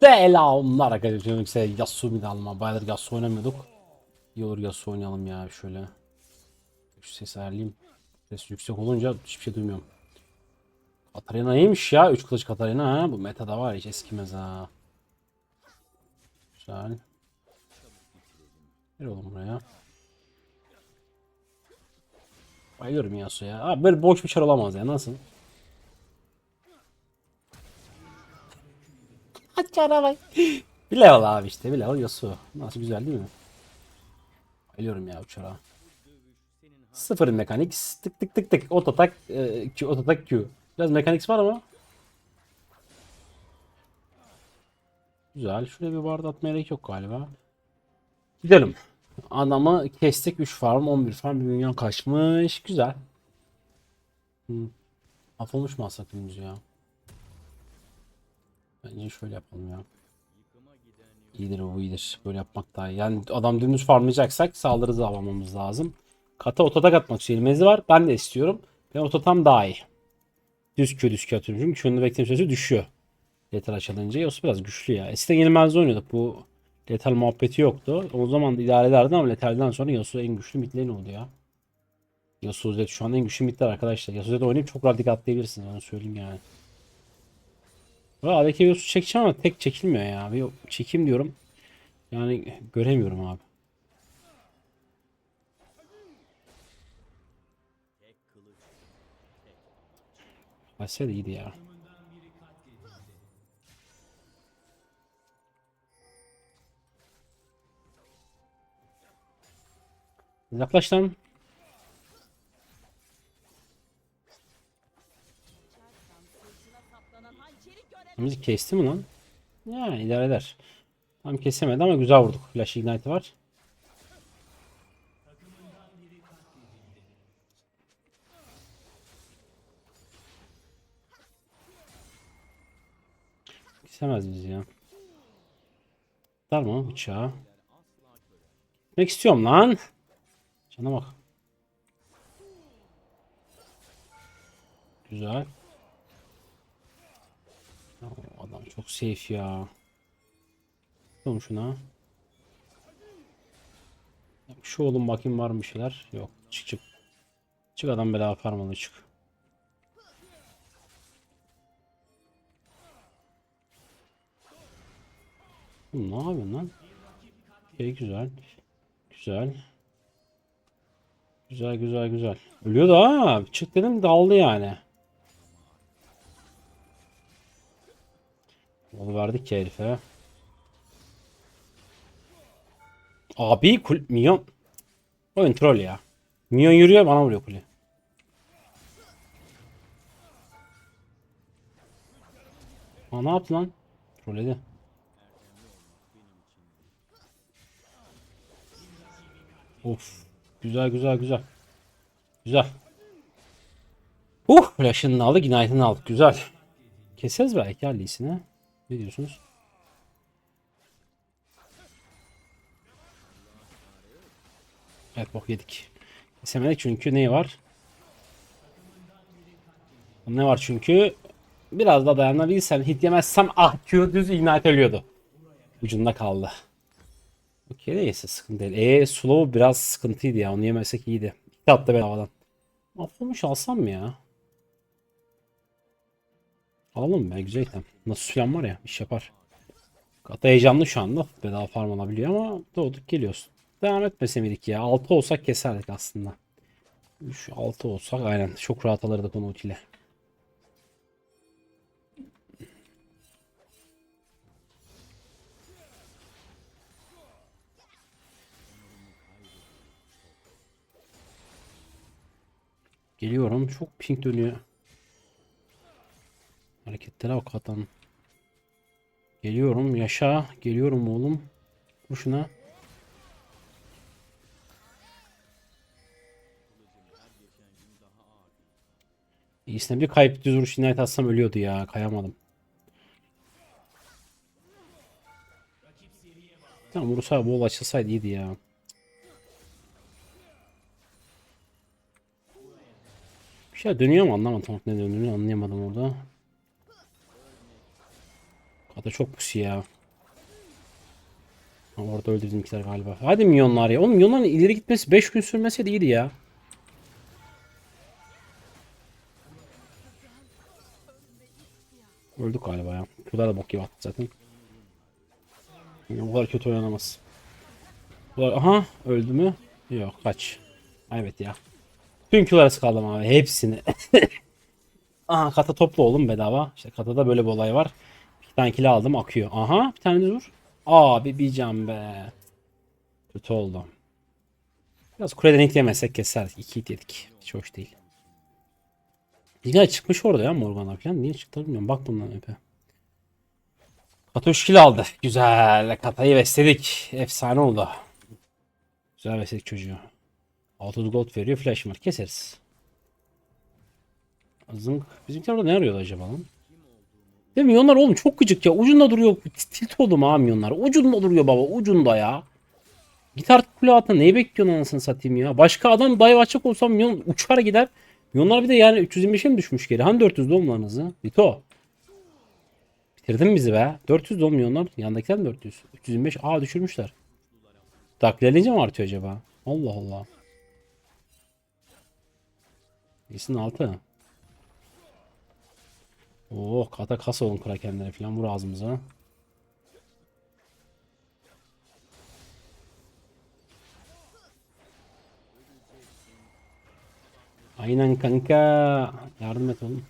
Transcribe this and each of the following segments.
Selamlar arkadaşlar. Yoksa Yasuo mid alma. Bayağıdır Yasuo oynamıyorduk. İyi olur Yasuo oynayalım ya şöyle. Şu sesi ayarlayayım. Ses yüksek olunca hiçbir şey duymuyorum. Katarina iyiymiş ya. 3 kılıç Katarina ha. Bu metada var hiç eskimez ha. Güzel. Gel oğlum buraya. Bayılıyorum Yasuo'ya. Abi böyle boş bir çar olamaz ya. Nasıl? Çara bak. Bir level abi işte. Bir level Yasuo. Nasıl güzel değil mi? Bayılıyorum ya uçara. Sıfır mekanik. Tık tık tık tık. Ototak. E, Q, ototak Q. Biraz mekanik var ama. Güzel. Şuraya bir barda atmaya gerek yok galiba. Gidelim. Adamı kestik 3 farm 11 farm bir milyon kaçmış. Güzel. Hı. Af olmuş mu dümdüz ya? Bence şöyle yapalım ya. İyidir bu iyidir. Böyle yapmak daha iyi. Yani adam dümdüz farmlayacaksak saldırı da almamız lazım. Kata ototak atmak istiyorum. var. Ben de istiyorum. Ben ototam daha iyi. Düz kö düz kö atıyorum. Çünkü şunun bekleme süresi düşüyor. Letal açılınca. Yoksa biraz güçlü ya. Eskiden yenilmez oynuyorduk. Bu Letal muhabbeti yoktu. O zaman da idare ederdi ama Letal'den sonra Yasuo en güçlü midlerin oldu ya. Yasuo Zed şu an en güçlü midler arkadaşlar. Yasuo Zed oynayıp çok rahat atlayabilirsiniz. Onu söyleyeyim yani. Valla Adeki Yasuo çekeceğim ama tek çekilmiyor ya. Bir çekeyim diyorum. Yani göremiyorum abi. Da iyiydi ya. Yaklaş lan. Bizi kesti mi lan? Ya idare eder. Tam kesemedi ama güzel vurduk. Flash Ignite var. Kesemez bizi ya. Var mı bıçağı? Gitmek istiyorum lan. Cana bak. Güzel. Adam çok safe ya. Bakalım şuna. Şu oğlum bakayım var mı şeyler? Yok. Çık çık. Çık adam bedava farmalı çık. Ne yapıyorsun lan? Şey güzel. Güzel. Güzel güzel güzel. Ölüyordu ha. Çık dedim daldı yani. Onu verdik ki herife. Abi kul minyon. Oyun troll ya. Minyon yürüyor bana vuruyor kule. Aa, ne yaptı lan? Trolledi. Of. Güzel güzel güzel. Güzel. Uh, flash'ını aldık, ignite'ını aldık. Güzel. Keseriz belki Ali'sine. Ne diyorsunuz? Evet bok yedik. Kesemedik çünkü ne var? Ne var çünkü? Biraz da dayanabilsem hit yemezsem ah Q düz ignite ölüyordu. Ucunda kaldı. Okey neyse sıkıntı değil. E slow biraz sıkıntıydı ya. Onu yemesek iyiydi. İki attı bedavadan. Mahvolmuş alsam mı ya? Alalım be güzel item. Nasıl falan var ya iş yapar. Hatta heyecanlı şu anda. Bedava farm alabiliyor ama doğduk geliyorsun. Devam etmese miydik ya? 6 olsak keserdik aslında. 3 6 olsak aynen çok rahat alırdık onu ultiyle. Geliyorum. Çok pink dönüyor. Hareketlere bak adam. Geliyorum. Yaşa. Geliyorum oğlum. Boşuna. İyisine bir kayıp düz vuruş ignite atsam ölüyordu ya. Kayamadım. Tamam Urus'a bol açılsaydı iyiydi ya. Şey dönüyor mu anlamadım ne döndüğünü anlayamadım orada. Kata çok pusi ya. Ha, orada öldü bizimkiler galiba. Hadi milyonlar ya. Oğlum milyonların ileri gitmesi 5 gün sürmese de iyiydi ya. Öldük galiba ya. Kuda da bok gibi attı zaten. Yani bu kadar kötü oynanamaz. Bu kadar- Aha öldü mü? Yok kaç. Evet ya. Tüm Q'ları kaldım abi hepsini. Aha kata toplu oğlum bedava. İşte katada böyle bir olay var. Bir tane kill aldım akıyor. Aha bir tane de vur. Abi bir can be. Kötü oldu. Biraz kuleden hit yemezsek keserdik. 2 hit yedik. Hiç hoş değil. Yine çıkmış orada ya Morgana falan. Niye çıktı bilmiyorum. Bak bundan öpe. Kata 3 kill aldı. Güzel. Katayı besledik. Efsane oldu. Güzel besledik çocuğu. 600 gold veriyor. Flash var. Keseriz. Zınk. Bizimkiler orada ne arıyordu acaba lan? Değil mi? Milyonlar oğlum çok gıcık ya. Ucunda duruyor. Tilt oldum ha milyonlar. Ucunda duruyor baba. Ucunda ya. Git artık kule altına. Neyi bekliyorsun anasını satayım ya. Başka adam dive açacak olsam milyon uçar gider. Milyonlar bir de yani 325'e mi düşmüş geri? Hani 400 doğumlarınızı? Vito. Bitirdin bizi be. 400 doğum milyonlar. Yandakiler mi 400? 325. Aa düşürmüşler. Takliyelince mi artıyor acaba? Allah Allah. İyisin altı. Oh kata kas olun krakenlere falan vur ağzımıza. Aynen kanka. Yardım et oğlum.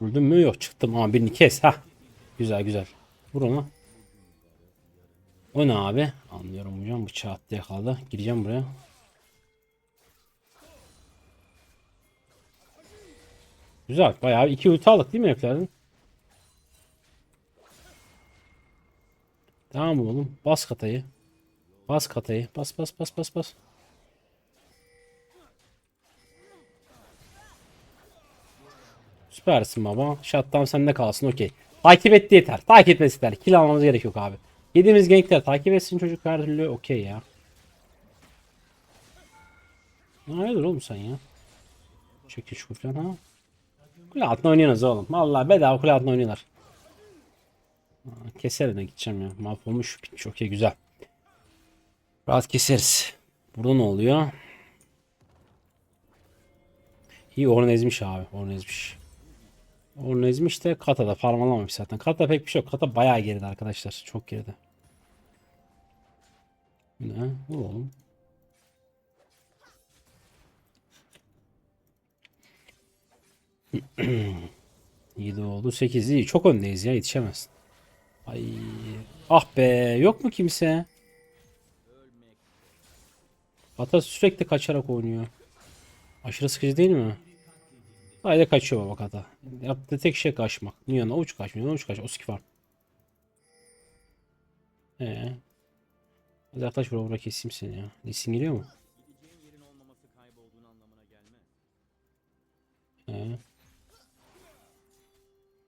Vurdun mü? Yok çıktım ama birini kes. ha. Güzel güzel. Vur onu. O ne abi? Anlıyorum hocam. Bıçağı attı yakaladı. Gireceğim buraya. Güzel. Bayağı iki ulti aldık değil mi heriflerden? Tamam oğlum. Bas katayı. Bas katayı. Bas bas bas bas bas. Süpersin baba. Shutdown sende kalsın okey. Takip etti yeter. Takip etmesi yeter. Kill almamız gerek yok abi. Yediğimiz gankler takip etsin çocuk her türlü okey ya. Ne hayırdır oğlum sen ya? Çekil şu falan ha. Kule altına oynuyorsunuz oğlum. Vallahi bedava kule altına oynuyorlar. Keserine gideceğim ya. Mahvolmuş bitmiş okey güzel. Rahat keseriz. Burada ne oluyor? İyi Orn ezmiş abi. Orn ezmiş. Orn ezmiş de Kata'da farm alamamış zaten. Kata pek bir şey yok. Kata bayağı geride arkadaşlar. Çok geride. Ne? Vur oğlum. İyi oldu. 8 iyi. Çok öndeyiz ya. Yetişemezsin. Ay. Ah be. Yok mu kimse? Ata sürekli kaçarak oynuyor. Aşırı sıkıcı değil mi? Haydi kaçıyor baba kata. Yaptığı tek şey kaçmak. Niye ona uç kaçmıyor? Uç kaç. O skip var. Ee. Hadi yaklaş vura vura keseyim seni ya. Lisin geliyor mu? Ee.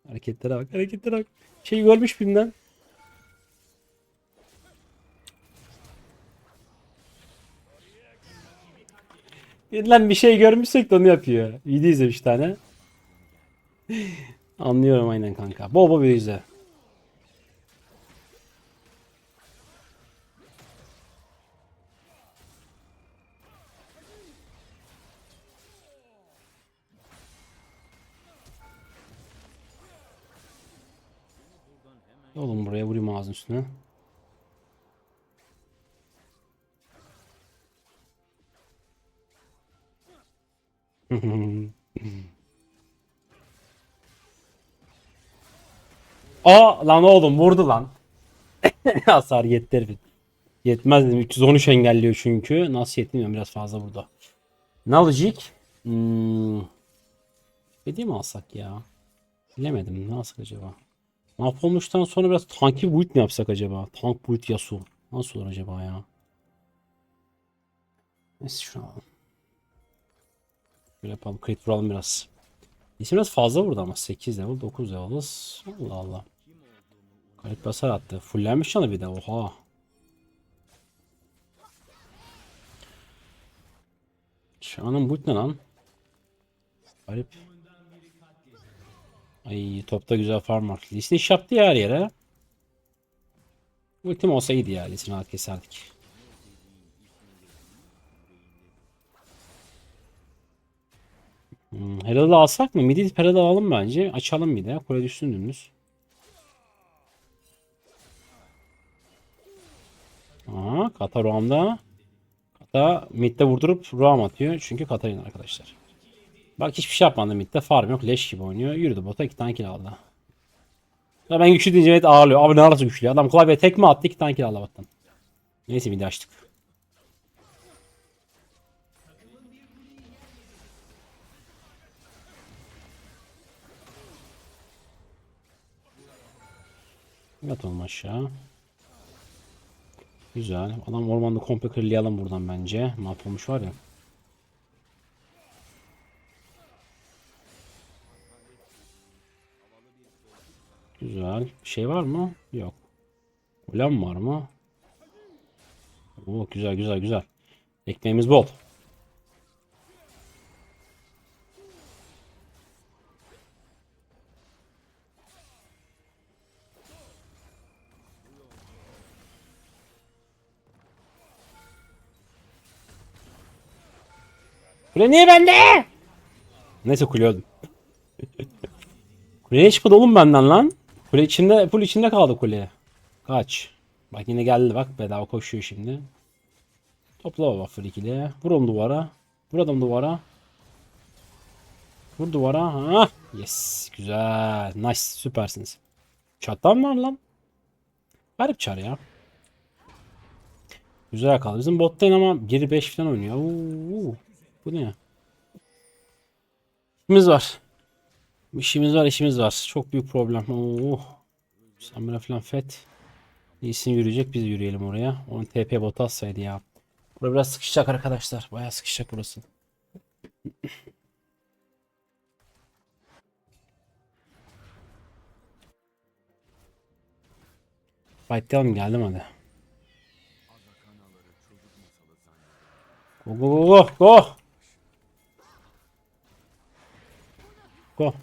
Hareketlere bak. Hareketlere bak. Şey görmüş birinden. Birinden bir şey görmüşsek de onu yapıyor. Video izlemiş tane. Anlıyorum aynen kanka. Bol bol bir izle. Oğlum buraya vurayım ağzın üstüne. Aa lan oğlum vurdu lan. Hasar yetti herifin. Yetmez dedim. 313 engelliyor çünkü. Nasıl yetmiyor biraz fazla burada. Alacak? Hmm. Hediye mi alsak ya? Bilemedim. Ne alsak acaba? Mahvolmuştan sonra biraz tanki build mi yapsak acaba? Tank build Yasuo. Nasıl olur acaba ya? Neyse şunu alalım. Böyle yapalım. Crit vuralım biraz. İsim biraz fazla vurdu ama. 8 level 9 level'ız. Allah Allah. Garip basar attı. Fullenmiş canı bir de. Oha. Şu anın bu ne lan? Garip. Ay topta güzel farm var. Lisini iş yaptı ya her yere. Ultim olsa iyiydi ya. Lisini rahat keserdik. Hmm, Herald'ı alsak mı? Midi Herald'ı alalım bence. Açalım bir de. Kule düşsün dümdüz. Aa, Kata Roam'da. Kata midde vurdurup Roam atıyor. Çünkü Katarina arkadaşlar. Bak hiçbir şey yapmadı midde. Farm yok. Leş gibi oynuyor. Yürüdü bota. iki tane kill aldı. Ya ben güçlü deyince evet ağlıyor. Abi ne arası güçlü. Adam klavyeye tekme attı. iki tane kill aldı bottan. Neyse midi açtık. Yat oğlum aşağı. Güzel. Adam ormanda komple kırlayalım buradan bence. Mahvolmuş var ya. Güzel. Bir şey var mı? Yok. Ulan var mı? Oo, güzel güzel güzel. Ekmeğimiz bol. Kule niye bende? Neyse kule öldüm. Kuleye çıkmadı oğlum benden lan. Kule içinde, full içinde kaldı kule. Kaç. Bak yine geldi bak bedava koşuyor şimdi. Topla baba ikili. Vur onu duvara. Vur adam duvara. Vur duvara. Ha. Yes. Güzel. Nice. Süpersiniz. Çattan var lan. Garip çar ya. Güzel kaldı. Bizim bottayın ama 1-5 falan oynuyor. Oo, bu ne? İşimiz var. İşimiz var, işimiz var. Çok büyük problem. Oo. Samira falan fet. İyisin yürüyecek biz yürüyelim oraya. Onun TP botu atsaydı ya. Burası biraz sıkışacak arkadaşlar. Bayağı sıkışacak burası. Fightlayalım geldim hadi. Go go go go go. Go.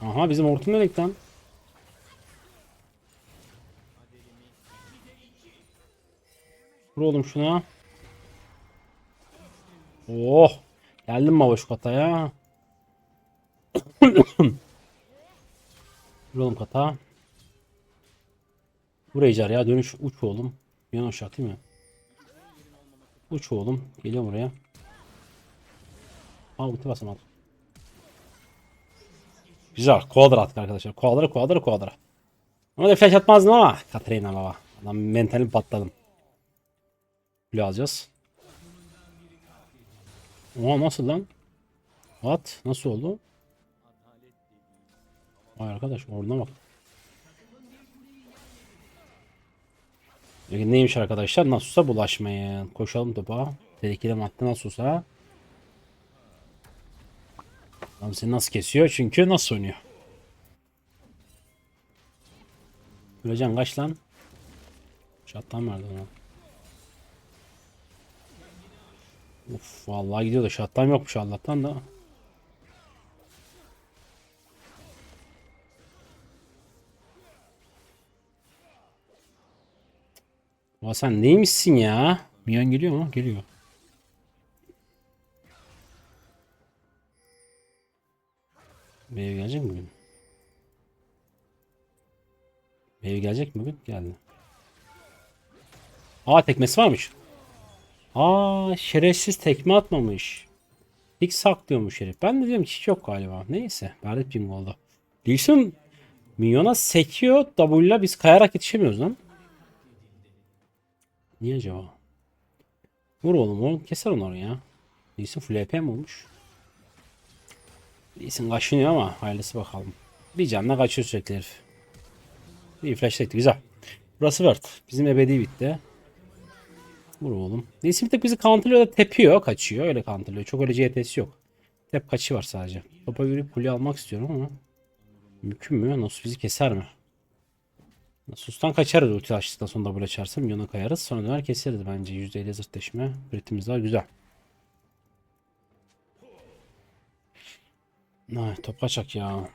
Aha bizim hortum melek lan. Vur oğlum şuna. Oh. Geldim boş kataya? Vur oğlum kata. Buraya car ya dönüş uç oğlum. Bir an aşağı değil mi? Uç oğlum. Geliyor buraya. Aa ulti basamadım. Güzel. Quadra attık arkadaşlar. Quadra, quadra, quadra. Ama da flash atmazdım ama. Katarina baba. Adam mentalim patladım. Kule alacağız. Oha nasıl lan? What? Nasıl oldu? Vay arkadaş oradan bak. Neymiş arkadaşlar? Nasus'a bulaşmayın. Koşalım topa. Tehlikeli madde Nasus'a. Adam seni nasıl kesiyor? Çünkü nasıl oynuyor? Öleceğim kaç lan? Şattan verdi ona. Uf vallahi gidiyor da şattan yokmuş Allah'tan da. Ulan sen neymişsin ya? Miyan geliyor mu? Geliyor. Meyve gelecek mi bugün? Meyve gelecek mi bugün? Geldi. Aa tekmesi varmış. Aa şerefsiz tekme atmamış. Tik saklıyormuş herif. Ben de diyorum hiç yok galiba. Neyse. Verdik ping oldu. Lee'sin minyona sekiyor. W'la biz kayarak yetişemiyoruz lan. Niye acaba? Vur oğlum oğlum. Keser onları ya. Lee'sin full EP mi olmuş? Lee'sin kaşınıyor ama hayırlısı bakalım. Bir canla kaçıyor sürekli herif. İyi flash tekti güzel. Burası Word. Bizim ebedi bitti. Vur oğlum. Neyse bir tek bizi counterlıyor da tepiyor kaçıyor. Öyle counterlıyor. Çok öyle CTS yok. Tep kaçı var sadece. Topa yürüyüp kule almak istiyorum ama. Mümkün mü? Nasus bizi keser mi? Nasus'tan kaçarız ulti açtıktan sonra double açarsam yana kayarız. Sonra döner keseriz bence. %50 zırtleşme. Kritimiz var güzel. Ay top kaçak ya.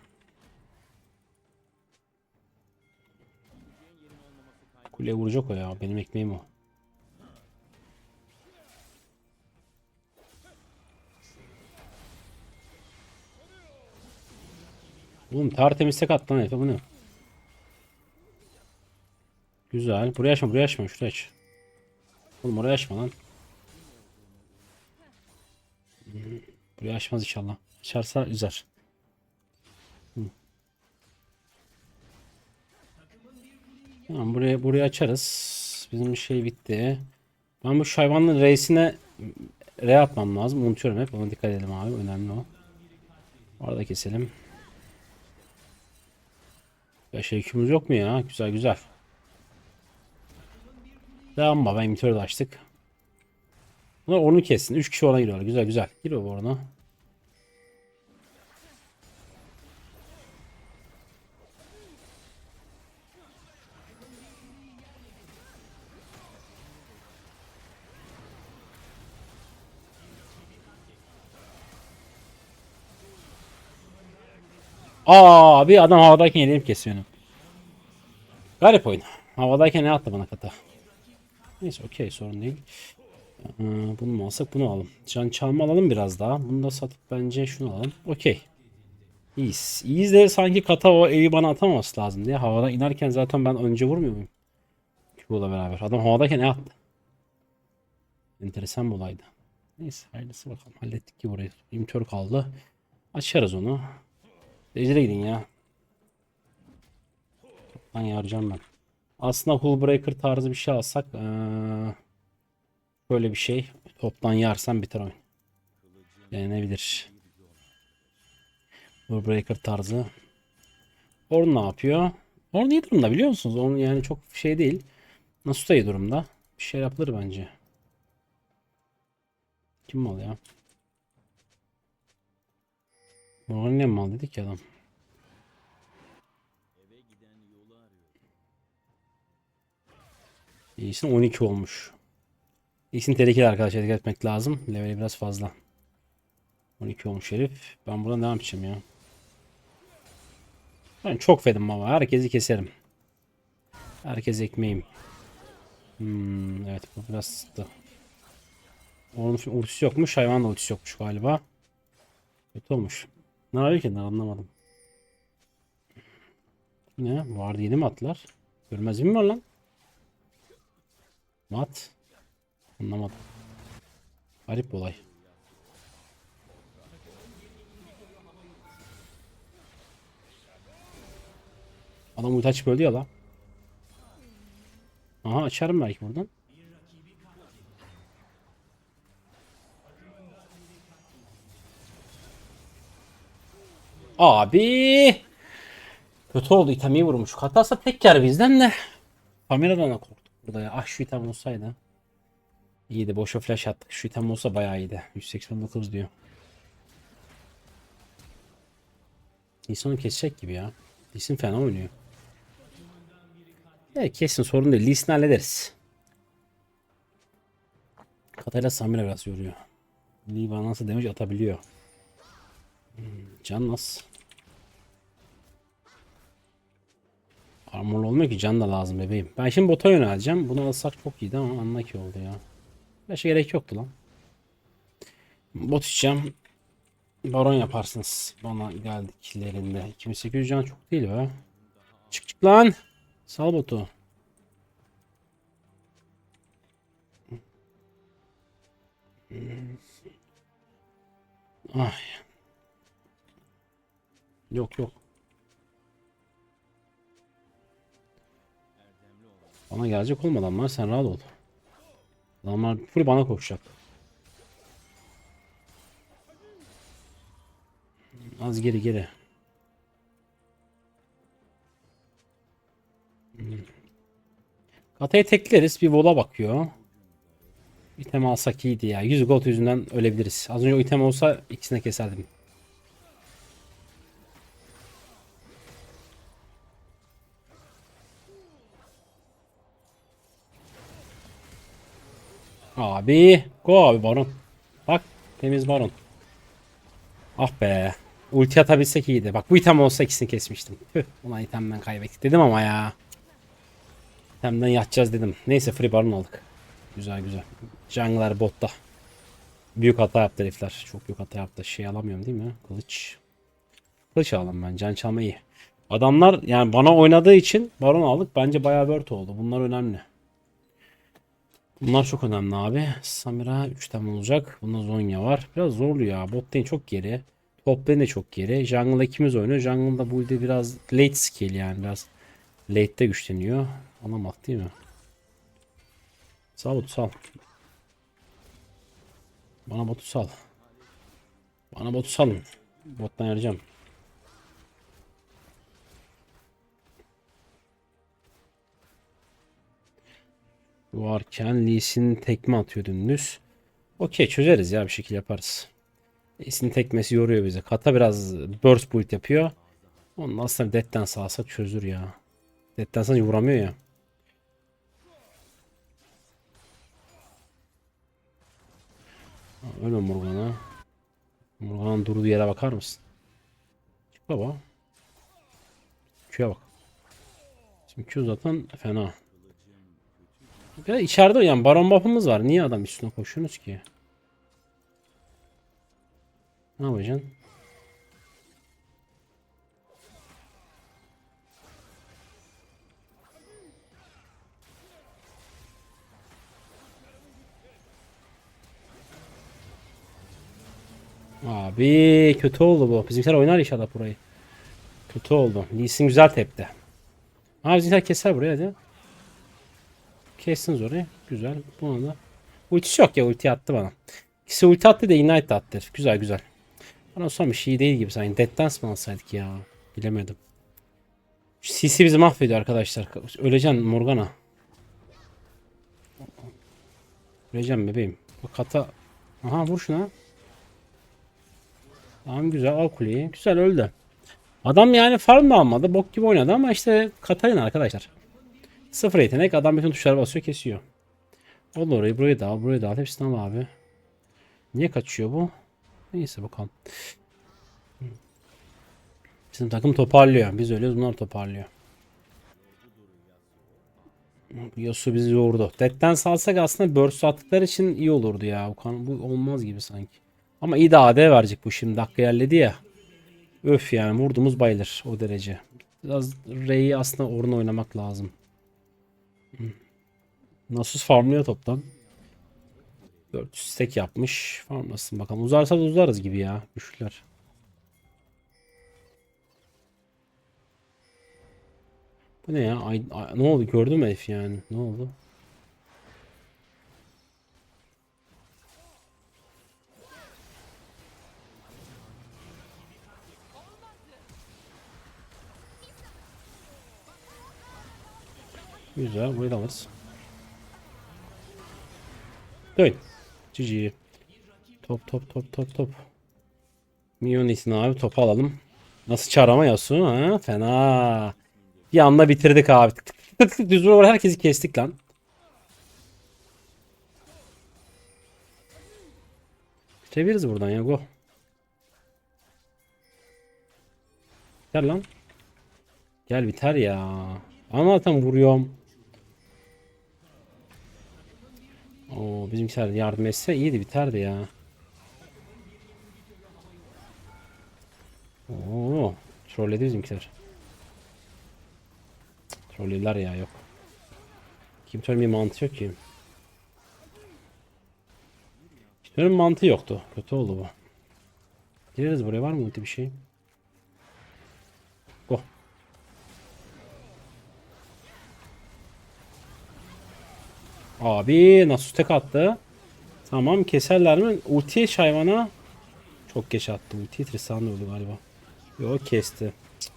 Kule vuracak o ya. Benim ekmeğim o. Oğlum tertemiz tek attı lan Efe bu ne? Güzel. Buraya açma buraya açma. Şuraya aç. Oğlum oraya açma lan. Buraya açmaz inşallah. Açarsa üzer. Tamam buraya buraya açarız. Bizim şey bitti. Ben bu hayvanın reisine re atmam lazım. Unutuyorum hep. Ona dikkat edelim abi. Önemli o. Orada keselim. Ya şey yok mu ya? Güzel güzel. Devam baba. Emitörü de açtık. Bunlar onu kessin. 3 kişi ona giriyorlar. Güzel güzel. Gir baba ona. Aa bir adam havadayken yedim kesiyor onu. Garip oyun. Havadayken ne attı bana kata? Neyse okey sorun değil. Ee, bunu mu alsak bunu alalım. Can çalma alalım biraz daha. Bunu da satıp bence şunu alalım. Okey. İyiyiz. İyiyiz de sanki kata o evi bana atamaması lazım diye. Havada inerken zaten ben önce vurmuyor muyum? Kubo'la beraber. Adam havadayken ne attı? Enteresan bir olaydı. Neyse hayırlısı bakalım. Hallettik ki burayı. İmtör kaldı. Açarız onu. Ejder'e gidin ya. Lan yarayacağım ben. Aslında Hullbreaker tarzı bir şey alsak. Ee, böyle bir şey. Toptan yarsam biter oyun. Denenebilir. Hullbreaker tarzı. Orn ne yapıyor? Orn iyi durumda biliyor musunuz? Orn yani çok şey değil. Nasus da iyi durumda. Bir şey yapılır bence. Kim mal ya? Morgan ne mal dedik ya adam. İyisin 12 olmuş. İyisin tehlikeli arkadaşlar dikkat etmek lazım. Leveli biraz fazla. 12 olmuş herif. Ben buradan devam edeceğim ya. Ben çok fedim baba. Herkesi keserim. Herkes ekmeğim. Hmm, evet bu biraz sıktı. Onun ultisi yokmuş. Hayvan da ultisi yokmuş galiba. Kötü olmuş. Ne yapıyor ki? Anlamadım. Ne? Vardı yeni mi attılar? Görmez mi var lan? Mat. Anlamadım. Garip olay. Adam ulti açıp öldü ya lan. Aha açarım belki buradan. Abi. Kötü oldu itemi vurmuş. Hatasa tek yer bizden de. Kameradan da korktuk burada ya. Ah şu item olsaydı. İyiydi. Boşa flash attık. Şu item olsa bayağı iyiydi. 189 diyor. Lee'son'u kesecek gibi ya. Lee'sin fena oynuyor. Evet kesin sorun değil. Lee'sini hallederiz. Katayla Samira biraz yoruyor. Bana nasıl damage atabiliyor. Hmm, can nasıl? Armorlu olmuyor ki can da lazım bebeğim. Ben şimdi bota yöneleceğim. Bunu alsak çok iyiydi ama anla ki oldu ya. Başka gerek yoktu lan. Bot içeceğim. Baron yaparsınız bana geldiklerinde. 2800 can çok değil be. Çık çık lan. Sal botu. Ay. Yok yok. Bana gelecek olmadan adamlar sen rahat ol. Adamlar full bana koşacak. Az geri geri. Kata'yı tekleriz. Bir vola bakıyor. İtem alsak iyiydi ya. 100 gold yüzünden ölebiliriz. Az önce o item olsa ikisine keserdim. Abi. Go abi baron. Bak temiz baron. Ah be. Ulti atabilsek iyiydi. Bak bu item olsa ikisini kesmiştim. Tüh. Ulan itemden kaybettik dedim ama ya. Itemden yatacağız dedim. Neyse free baron aldık. Güzel güzel. Jungler botta. Büyük hata yaptı herifler. Çok büyük hata yaptı. Şey alamıyorum değil mi? Kılıç. Kılıç alalım ben. Can çalma iyi. Adamlar yani bana oynadığı için baron aldık. Bence bayağı word oldu. Bunlar önemli. Bunlar çok önemli abi. Samira 3'ten olacak. Bunda Zonya var. Biraz zorlu ya. Bot lane çok geri. Top lane de çok geri. Jungle'da ikimiz oynuyor. Jungle'da bu ilde biraz late skill yani. Biraz late'de güçleniyor. Alamak değil mi? Sal botu sal. Bana botu sal. Bana botu salın. Bottan yarayacağım. Varken Lee Sin tekme atıyor dümdüz. Okey çözeriz ya bir şekilde yaparız. Lee Sin'in tekmesi yoruyor bizi. Kata biraz burst build yapıyor. Onun aslında Dead'den sağsak çözür ya. Dead'den sadece vuramıyor ya. Ölme Morgana. Morgana'nın durduğu yere bakar mısın? Çık baba. Q'ya bak. Şimdi Q zaten fena. Ya içeride yani baron buff'ımız var. Niye adam üstüne koşuyorsunuz ki? Ne yapacaksın? Abi kötü oldu bu. Bizimkiler oynar inşallah burayı. Kötü oldu. Lee güzel tepti. Abi bizimkiler keser buraya hadi. Kestiniz orayı. Güzel. Bunu da. Ultisi yok ya ulti attı bana. İkisi ulti attı da ignite attı. Güzel güzel. Bana son bir şey değil gibi sanki. Dead Dance mi alsaydık ya? Bilemedim. CC bizi mahvediyor arkadaşlar. Öleceksin Morgana. Öleceğim bebeğim. Bak kata. Aha vur şuna. Tamam güzel al kuleyi. Güzel öldü. Adam yani farm da almadı. Bok gibi oynadı ama işte Katarina arkadaşlar. Sıfır yetenek adam bütün tuşlara basıyor kesiyor. Olur orayı burayı da al burayı da al hepsini al abi. Niye kaçıyor bu? Neyse bakalım. Bizim takım toparlıyor. Biz ölüyoruz bunlar toparlıyor. Yosu bizi yordu. Dead'den salsak aslında burst attıkları için iyi olurdu ya. Bu, bu olmaz gibi sanki. Ama iyi de AD verecek bu şimdi. Dakika yerledi ya. Öf yani vurdumuz bayılır o derece. Biraz Rey'i aslında oruna oynamak lazım. Nasus farmlıyor toplam. 400 stack yapmış. Farmlasın bakalım. Uzarsa da uzarız gibi ya. Güçlüler. Bu ne ya? Ay, ay- ne oldu? Gördün mü herif yani? Ne oldu? Güzel. Burayı da alırız. Dön. GG. Top top top top top. Minyon itin abi topu alalım. Nasıl çarama Yasu ha? Fena. Bir anda bitirdik abi. Tık tık tık tık düz vurarak herkesi kestik lan. Bitirebiliriz buradan ya go. Gel lan. Gel biter ya. Ama zaten vuruyorum. Oo bizimkiler yardım etse iyiydi biterdi ya. Oo trolledi bizimkiler. Trollediler ya yok. Kim trolleme mantığı yok ki. Kimsenin mantığı yoktu. Kötü oldu bu. Gireriz buraya var mı bir şey? Abi nasıl tek attı? Tamam keserler mi? Ultiye hayvana çok geç attı. Ultiye Tristan öldü galiba. Yok kesti. Cık.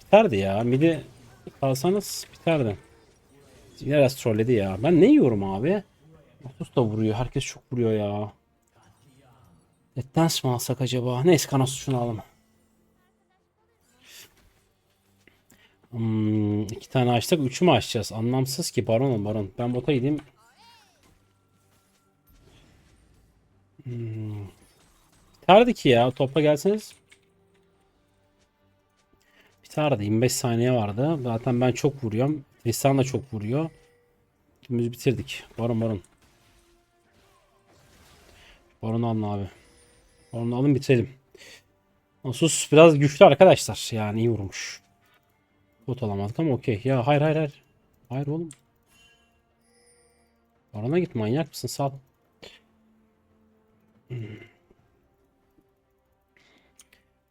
Biterdi ya. Midi kalsanız biterdi. Biraz trolledi ya. Ben ne yiyorum abi? Nasus da vuruyor. Herkes çok vuruyor ya. Dettens mi alsak acaba? Neyse Kanasus şunu alalım. Hmm, iki tane açtık. Üçü mü açacağız? Anlamsız ki. Baron baron. Ben bota gideyim. Hmm. Biterdi ki ya. Topa gelseniz. Biterdi. 25 saniye vardı. Zaten ben çok vuruyorum. Tristan da çok vuruyor. İkimiz bitirdik. Baron baron. Baron alın abi. Baron alın bitirelim. Asus biraz güçlü arkadaşlar. Yani iyi vurmuş. Bot alamadık ama okey. Ya hayır hayır hayır. Hayır oğlum. Baron'a git manyak mısın? Sal. Hmm.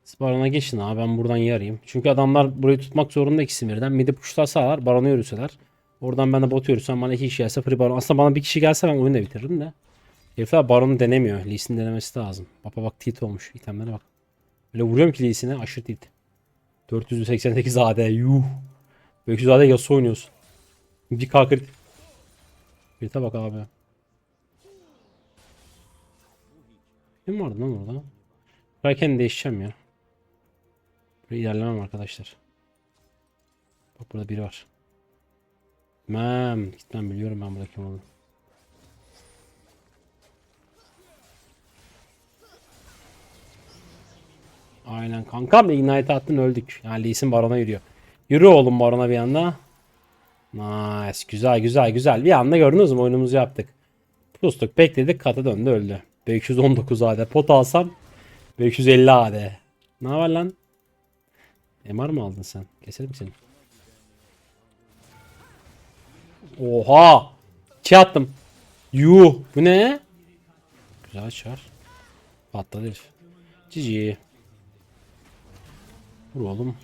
Siz Baron'a geçin abi ben buradan yarayım. Çünkü adamlar burayı tutmak zorunda ikisi birden. Midi puşlasalar Baron'a yürüseler. Oradan ben de bot yürüsem bana iki kişi gelse free Baron. Aslında bana bir kişi gelse ben oyunu da bitiririm de. Herifler Baron'u denemiyor. Lee Sin denemesi lazım. Baba bak tilt olmuş. İtemlere bak. Öyle vuruyorum ki Lee Sin'e aşırı tilt. 488 AD yuh. 500 AD Yasuo oynuyorsun. Bir K crit. Crit'e bak abi. Kim vardı lan orada? Kraken değişeceğim ya. Buraya ilerlemem arkadaşlar. Bak burada biri var. Gitmem. Gitmem biliyorum ben burada kim Aynen kankam ignite attın öldük. Yani Lee Sin barona yürüyor. Yürü oğlum barona bir anda. Nice. Güzel güzel güzel. Bir anda gördünüz mü oyunumuzu yaptık. Pustuk bekledik kata döndü öldü. 519 AD. Pot alsam 550 AD. Ne var lan? MR mı aldın sen? Keselim seni. Oha! İki attım. Yuh! Bu ne? Güzel çar. Patladı herif. Cici. Vur oğlum.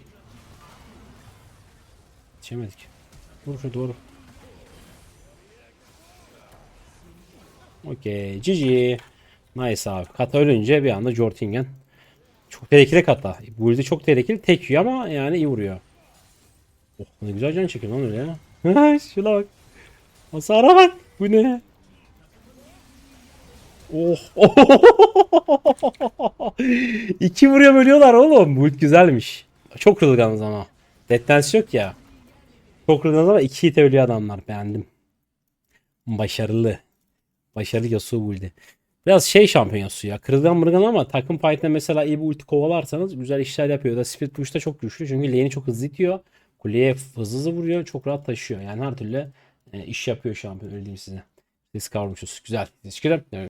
Geçemedik. Vur şu doğru. Okey. Cici. Nice abi. Kata ölünce bir anda Jortingen. Çok tehlikeli kata. Bu yüzden çok tehlikeli. Tek yiyor ama yani iyi vuruyor. Oh ne güzel can çekiyor lan öyle ya. Şuna bak. Hasara bak. Bu ne? Oh. İki vuruyor bölüyorlar oğlum. Bu güzelmiş. Çok kırılganız ama. Dance yok ya. Çok kırılganız ama iki hit ölüyor adamlar. Beğendim. Başarılı. Başarılı Yasuo build'i. Biraz şey şampiyon Yasuo ya. Kırılgan mırılgan ama takım fight'te mesela iyi bir ulti kovalarsanız güzel işler yapıyor. Da Spirit Push'ta çok güçlü. Çünkü lane'i çok hızlı itiyor. Kuleye hızlı hızlı vuruyor. Çok rahat taşıyor. Yani her türlü e, iş yapıyor şampiyon öyle diyeyim size. Risk almışız. Güzel. Teşekkür ederim.